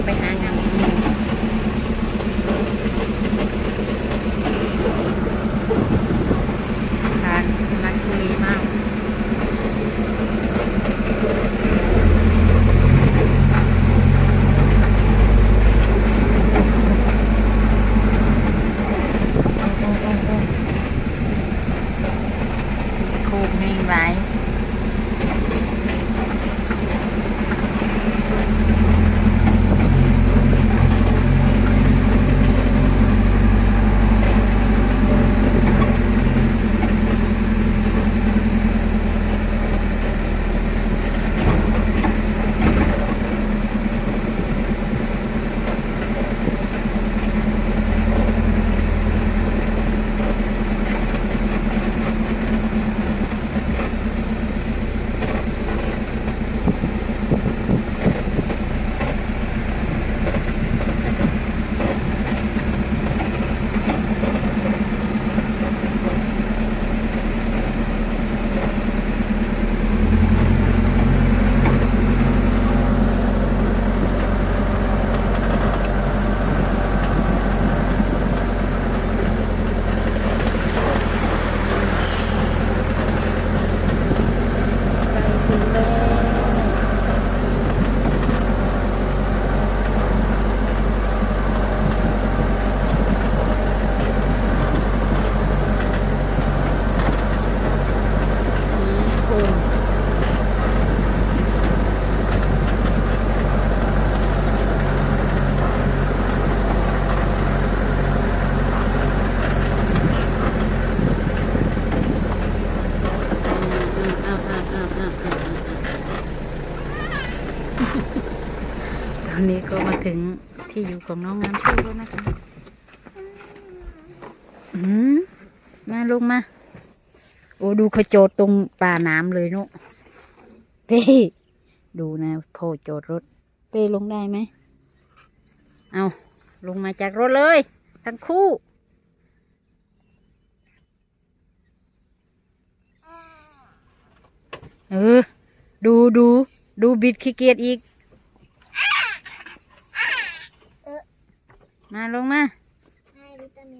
ันไปหางานทางนักคุรีมาก โคกนี่ไรไปถึงแล้วนี่คุณอ้าวอ้าวอ้าวอ้าวอ้าวตอ นี้ก็มาถึงที่อยู่ของน้องงามชูแล้วนะคะอืมมาลงมา โอ้ดูเขาโจดตรงป่าน้ำเลยเนาะเป้ดูนะพ่อโจดรถ เป้ลงได้ไหม เอาลงมาจากรถเลย ทั้งคู่เออ ดูดูดูบิดขี้เกียจอีก มาลงมา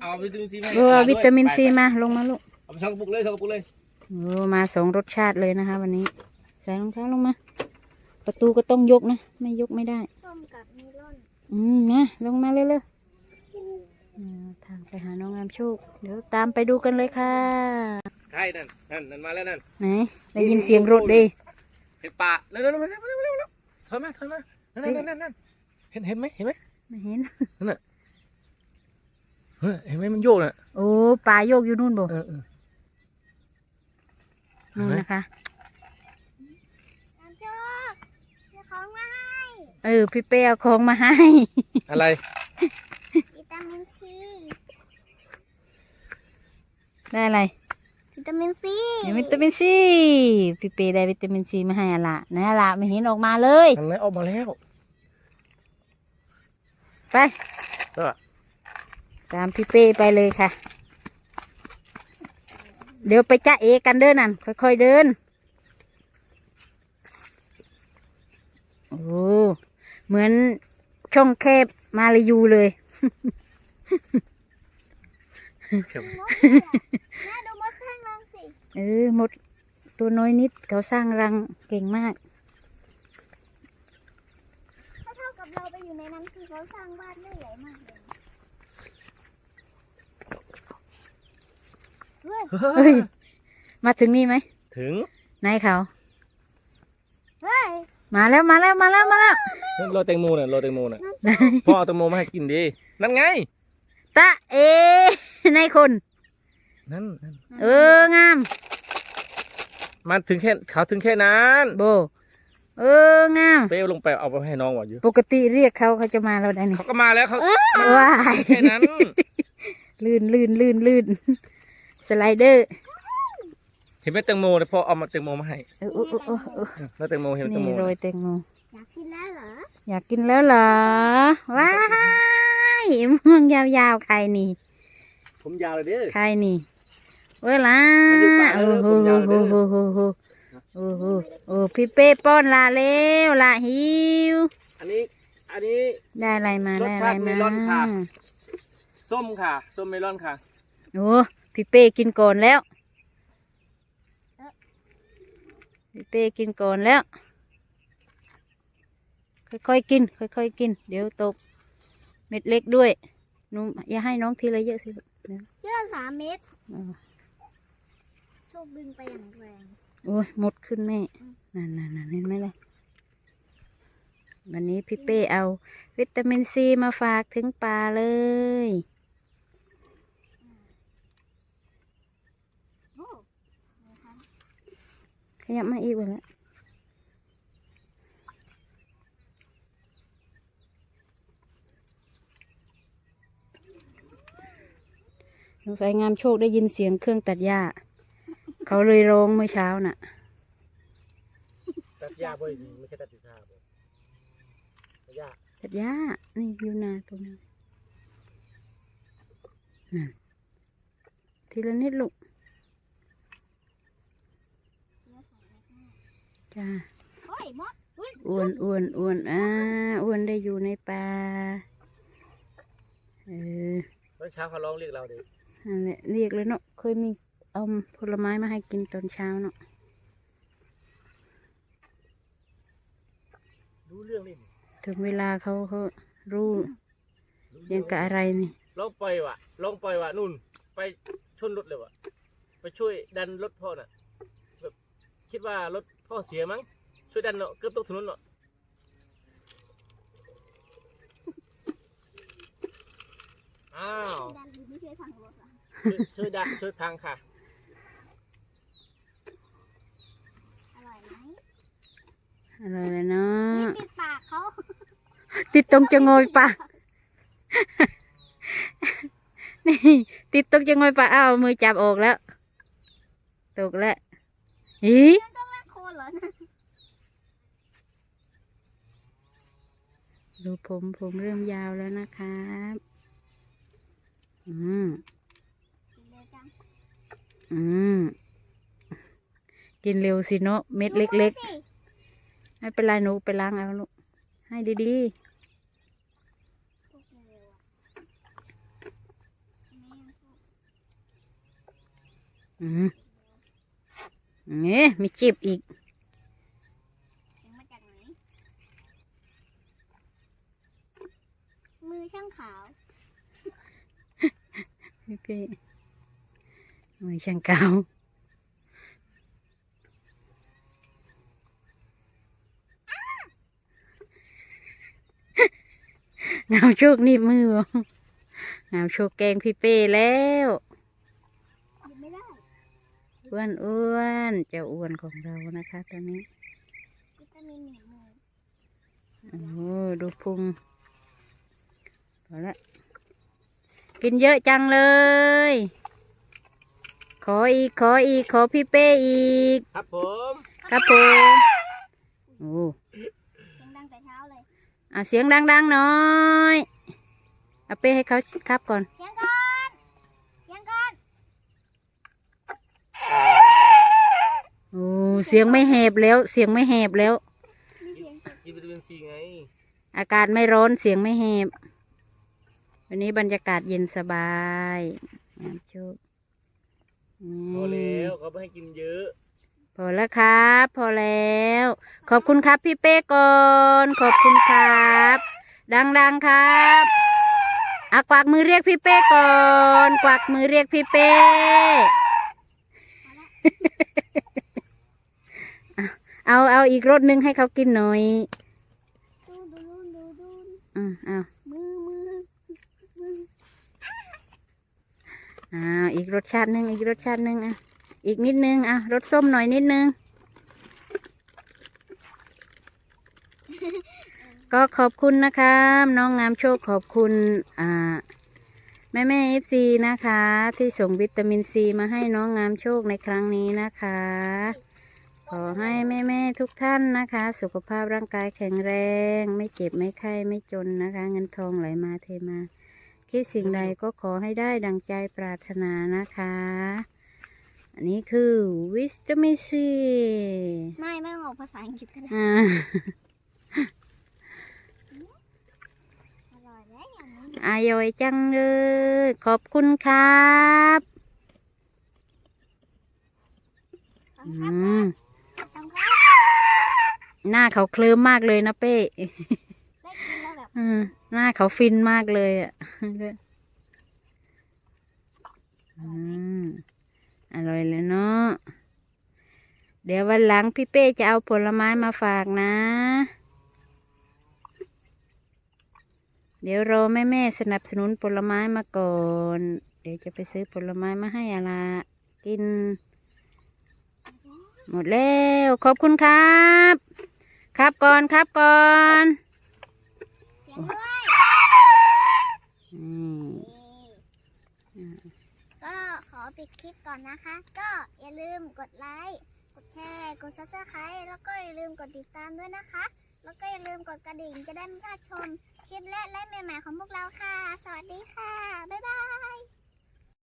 เอาวิตามินซีมาเออวิตามินซีมาลงมาลูกเอาไปสองกระปุกเลยสองกระปุกเลยโอ้มาสองรสชาติเลยนะคะ วันนี้ ใส่รองเท้าลงมา ประตูก็ต้องยกนะ ไม่ยกไม่ได้ ส้มกับเมลอนอืมนะลงมาเร็วๆอ่าทางไปหาน้องงามโชค เดี๋ยวตามไปดูกันเลยค่ะใช่นั่นนั่นนั่นมาแล้วนั่นไหนได้ยินเสียงรถดิเห็นป่าเร็วเร็วเร็วเร็วเร็วเร็วเร็วถอยมาถอยมานั่นนั่นนั่นนั่นเห็นเห็นไหมเห็นไหมไม่เห็น เฮ้ยเห็นไหมมันโยกน่ะโอ้ปลาโยกอยู่นู่นบ่เออเออนู่นนะคะ น้ำโชคเจ้าของมาให้เออ พี่เป้เอาของมาให้ อะไร วิตามินซีได้อะไรวิตามินซีได้วิตามินซีพี่เป้ได้วิตามินซีมาให้อะละนะอะละไม่เห็นออกมาเลย อันไหนออกมาแล้วไปก็ ตามพี่เป้ไปเลยค่ะ เดี๋ยวไปจ้าเอกันเดินนั่นค่อยๆเดิน โอ้ เหมือนช่องแคบมาลายูเลยแม่ดูมดข้างล่างสิเออหมดตัวน้อยนิดเขาสร้างรังเก่งมากถ้าเท่ากับเราไปอยู่ในนั้นคือเขาสร้างบ้านได้ใหญ่มา กเลยเฮ้ยเฮ้ย มาถึงนี่ไหม ถึงนายเขา เฮ้ยมาแล้วมาแล้วมาแล้วมาแล้วนั่นโรยแตงโมน่ะโรยแตงโมน่ะพ่อเอาแตงโมมาให้กินดีนั่นไง ตะเอนายคน นั่นนั่นเอองามมาถึงแค่เขาถึงแค่นั้นโบ เอองาม เปรี้ยวลงไปเอาไปให้น้องว่ะอยู่ปกติเรียกเขาเขาจะมาเราได้นี่เขาก็มาแล้วเขาว้ายแค่นั้นลื่นลื่นลื่นลื่น สไลเดอร์เห็นไหมแตงโมเนี่ยพ่อเอามาแตงโมมาให้เออเออเออเออเออแล้วแตงโมเห็นไหมแตนี่งโมโรยแตงโมอยากกินแล้วเหรออยากกินแล้วเหรอ ว้ายม่วงยาวๆใครนี่ ผมยาวเลยเด้อ ใครนี่เวลามันอยู่ป่าแล้วโอ้โหผมยาวเลยโอ้โหโอ้โหโอ้โหโอ้โหพี่เป้ป้อนลาเร็วลาหิว อันนี้ อันนี้ ได้อะไรมารสได้อะไรชาติเมมาลอนค่ะ ส้มค่ะ ส้มเมลอนค่ะ โอ้ พี่เป้กินก่อนแล้วพี่เป้กินก่อนแล้ว ค่อยๆกิน ค่อยๆกิน เดี๋ยวตก เม็ดเล็กด้วยหนูอย่าให้น้องทีละเยอะสิลูกเดี๋ยวเยอะสามเมตรอ่าโชคดึงไปอย่างแรงโอ้ยหมดขึ้นแม่นั่นนั่นนั่นเห็นไหมล่ะวันนี้พี่เป้เอา วิตามินซีมาฝากถึงป่าเลย โอ้นะคะ ข ยับมาอีกวันละสงสัยงามโชคได้ยินเสียงเครื่องตัดหญ้า เขาเลยร้องเมื่อเช้าน่ะ ตัดหญ้าบ่อยดีไม่ใช่ตัดหญ้าบ่ตัดหญ้าตัดหญ้า นี่อยู่นาตรงนั้นนั่นทีละนิดลูก จ้าโอ้ยมดอุ๊ยอ้วนอ้วนอ้วนอ่าอ้วนได้อยู่ในป่าเออเมื่อเช้าเขาร้องเรียกเราเด็กนั่นแหละเรียกเลยเนาะเคยมีเอาผลไม้มาให้กินตอนเช้าเนาะรู้เรื่องนี่ถึงเวลาเขาเขารู้ยังกับอะไรนี่ลองปล่อยวะลองปล่อยวะนู่น ไปชนรถเลยวะไปช่วยดันรถพ่อน่ะแบบคิดว่ารถ พ่อเสียมั้ง ช่วยดันเนาะเกือบตกถนนเนาะอ้าวดันหรือไม่ช่วยพังรถเหรอช่วยช่วยดันช่วยพังค่ะ อร่อยไหมอะไรเลยเนาไม่ะติดปากเขาติดตรงจะงอยปากนี่ติดตรงจะงอยปากอ้าวมือจับออกแล้ว ตกแล้วอี มันต้องเล่นโคนเหรอนะ ดูผมผมเริ่มยาวแล้วนะครับ อืม อืม กินเร็วสิเนาะเม็ดเล็กๆ ไม่เป็นไรหนูไปล้างเอาลูก ให้ดีๆอะแม่พวกๆอืมเนี่ยมีจีบอีก เสียงมาจากไหน มือ ช่างขาวพี่เป้มือช่างเก่าเงาโชคนี่มือเงาโชคแกงพี่เป้แล้วอ้วนอ้วนเจ้าอ้วนของเรานะคะตอนนี้อโอ้ดูพุง พอละกินเยอะจังเลย ขออีก ขออีก ขอพี่เป้อีก ครับผมครับผมโอ้เสียงดังแต่เช้าเลยเอาเสียงดังๆหน่อยเอาเป้ให้เขาครับก่อน เสียงก่อนเสียงก่อนโอ้เสียงไม่แหบแล้ว เสียงไม่แหบแล้ว มีเสียงกินวิตามินซีไง อากาศไม่ร้อนเสียงไม่แหบ วันนี้บรรยากาศเย็นสบายงามโชคพอแล้วเขาไม่ให้กินเยอะ พอแล้วครับ พอแล้ว ขอบคุณครับพี่เป้ก่อนขอบคุณครับ ดังๆครับอากวักมือเรียกพี่เป้ก่อน กวักมือเรียกพี่เป้เอาเอาอีกรถหนึงให้เขากินหน่อยดูดูดูดูดูอืมเอา มือมือมือ อ่าอีกรสชาติหนึ่งอีกรสชาติหนึ่งอะอีกนิดนึงอะรสส้มหน่อยนิดนึง ก็ขอบคุณนะคะน้องงามโชคขอบคุณอ่าแม่แม่เอฟซีนะคะ ที่ส่งวิตามินซีมาให้น้องงามโชคในครั้งนี้นะคะ ขอให้แม่แม่ๆทุกท่านนะคะ สุขภาพร่างกายแข็งแรง ไม่เจ็บไม่ไข้ไม่จนนะคะ เงินทองไหลมาเทมา คิดสิ่งใดก็ขอให้ได้ดังใจปรารถนานะคะ อันนี้คือวิตามินซีไม่ไม่ต้องออกภาษาอังกฤษก็ได้อ่าอร่อยจังเลย ขอบคุณครับขอบอืคุณครับมขอบคุณครับหน้าเขาเคลิ้มมากเลยนะเป้ อืมหน้าเขาฟินมากเลยอะอืมอร่อยเลยเนาะเดี๋ยววันหลังพี่เป้จะเอาผลไม้มาฝากนะ เดี๋ยวรอแม่แม่ๆสนับสนุนผลไม้มาก่อน เดี๋ยวจะไปซื้อผลไม้มาให้อาลากิน หมดแล้ว ขอบคุณครับ ครับก่อนครับก่อน เสียงด้วย อืม ก็ขอปิด คลิปก่อนนะคะ ก็อย่าลืมกดไลค์กดแชร์กด subscribe แล้วก็อย่าลืมกดติดตามด้วยนะคะ แล้วก็อย่าลืมกดกระดิ่งจะได้ไม่พลาดชมคลิปและไลฟ์ใหม่ๆของพวกเราค่ะ สวัสดีค่ะ บ๊ายบาย